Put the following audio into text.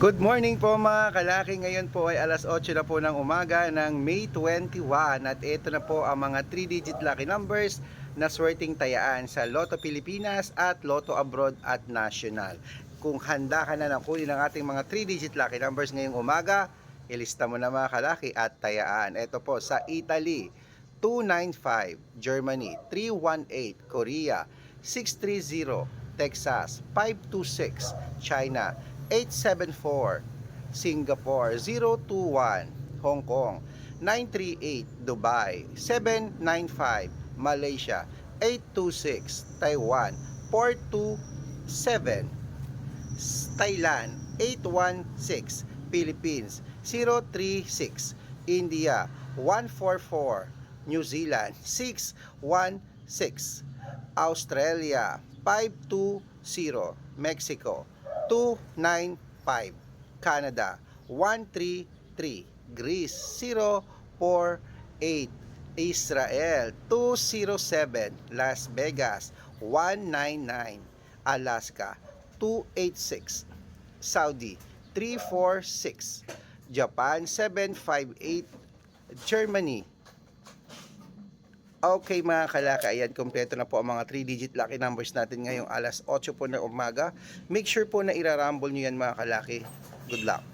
Good morning po mga kalaki. Ngayon po ay alas 8 na po ng umaga ng May 21 at ito na po ang mga 3-digit lucky numbers na swerting tayaan sa Lotto Pilipinas at Lotto Abroad at National. Kung handa ka na ng kunin ng ating mga 3-digit lucky numbers ngayong umaga, ilista mo na mga kalaki at tayaan. Ito po sa Italy, 295, Germany, 318, Korea, 630, Texas, 526, China, 874, Singapore, 021, Hong Kong, 938, Dubai, 795, Malaysia, 826, Taiwan, 427, Thailand, 816, Philippines, 036, India, 144, New Zealand, 616, Australia, 520, Mexico, 295, Canada, 133, Greece, 048, Israel, 207, Las Vegas, 199, Alaska, 286, Saudi, 346, Japan, 758, Germany, Okay mga kalaka, ayan, kompleto na po ang mga 3-digit lucky numbers natin ngayong alas 8 po na umaga. Make sure po na irarumble nyo yan mga kalaki. Good luck.